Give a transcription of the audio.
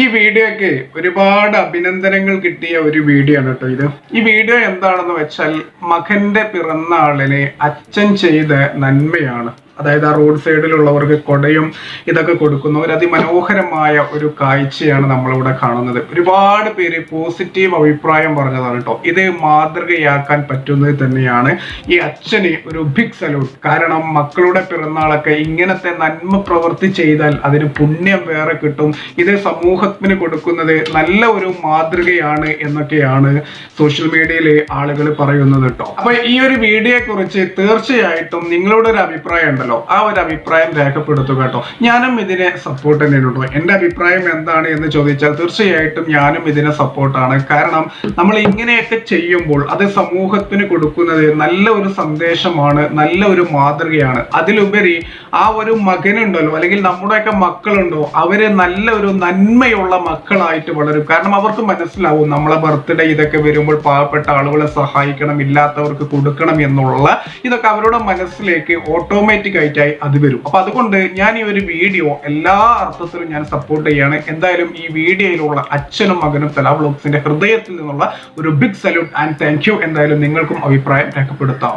ഈ വീഡിയോയ്ക്ക് ഒരുപാട് അഭിനന്ദനങ്ങൾ കിട്ടിയ ഒരു വീഡിയോ ആണ് കേട്ടോ ഇത്. ഈ വീഡിയോ എന്താണെന്ന് വെച്ചാൽ മകന്റെ പിറന്നാളിനെ അച്ഛൻ ചെയ്ത നന്മയാണ്. അതായത് ആ റോഡ് സൈഡിലുള്ളവർക്ക് കൊടയും ഇതൊക്കെ കൊടുക്കുന്ന ഒരു അതിമനോഹരമായ ഒരു കാഴ്ചയാണ് നമ്മളിവിടെ കാണുന്നത്. ഒരുപാട് പേര് പോസിറ്റീവ് അഭിപ്രായം പറഞ്ഞതാണ് കേട്ടോ ഇത് മാതൃകയാക്കാൻ പറ്റുന്നത് തന്നെയാണ്. ഈ അച്ഛന് ഒരു ബിഗ് സല്യൂട്ട് കാരണം മക്കളുടെ പിറന്നാളൊക്കെ ഇങ്ങനത്തെ നന്മ പ്രവൃത്തി ചെയ്താൽ അതിന് പുണ്യം വേറെ കിട്ടും. ഇത് സമൂഹത്തിന് കൊടുക്കുന്നത് നല്ല ഒരു മാതൃകയാണ് എന്നൊക്കെയാണ് സോഷ്യൽ മീഡിയയിലെ ആളുകൾ പറയുന്നത് കേട്ടോ അപ്പൊ ഈ ഒരു വീഡിയോയെ കുറിച്ച് തീർച്ചയായിട്ടും നിങ്ങളുടെ ഒരു അഭിപ്രായം ഉണ്ടല്ലോ. ആ ഒരു അഭിപ്രായം രേഖപ്പെടുത്തുക കേട്ടോ. ഞാനും ഇതിനെ സപ്പോർട്ട് തന്നെയാണ് കേട്ടോ. എന്റെ അഭിപ്രായം എന്താണ് എന്ന് ചോദിച്ചാൽ തീർച്ചയായിട്ടും ഞാനും ഇതിനെ സപ്പോർട്ടാണ് കാരണം നമ്മൾ ഇങ്ങനെയൊക്കെ ചെയ്യുമ്പോൾ അത് സമൂഹത്തിന് കൊടുക്കുന്നത് നല്ല ഒരു സന്ദേശമാണ് നല്ല ഒരു മാതൃകയാണ്. അതിലുപരി ആ ഒരു മകനുണ്ടല്ലോ അല്ലെങ്കിൽ നമ്മുടെയൊക്കെ മക്കളുണ്ടോ അവർ നല്ല ഒരു നന്മയുള്ള മക്കളായിട്ട് വളരും. കാരണം അവർക്ക് മനസ്സിലാവും നമ്മളെ ബർത്ത്ഡേ ഇതൊക്കെ വരുമ്പോൾ പാവപ്പെട്ട ആളുകളെ സഹായിക്കണം ഇല്ലാത്തവർക്ക് കൊടുക്കണം എന്നുള്ള ഇതൊക്കെ അവരുടെ മനസ്സിലേക്ക് ഓട്ടോമാറ്റിക് ആയിട്ടായി അത് വരും. അപ്പൊ അതുകൊണ്ട് ഞാൻ ഈ ഒരു വീഡിയോ എല്ലാ അർത്ഥത്തിലും ഞാൻ സപ്പോർട്ട് ചെയ്യാണ്. എന്തായാലും ഈ വീഡിയോയിലുള്ള അച്ഛനും മകനും തലാ വ്ളോഗ്സിന്റെ ഹൃദയത്തിൽ നിന്നുള്ള ഒരു big salute and thank you എന്തായാലും നിങ്ങൾക്കും അഭിപ്രായം രേഖപ്പെടുത്താം.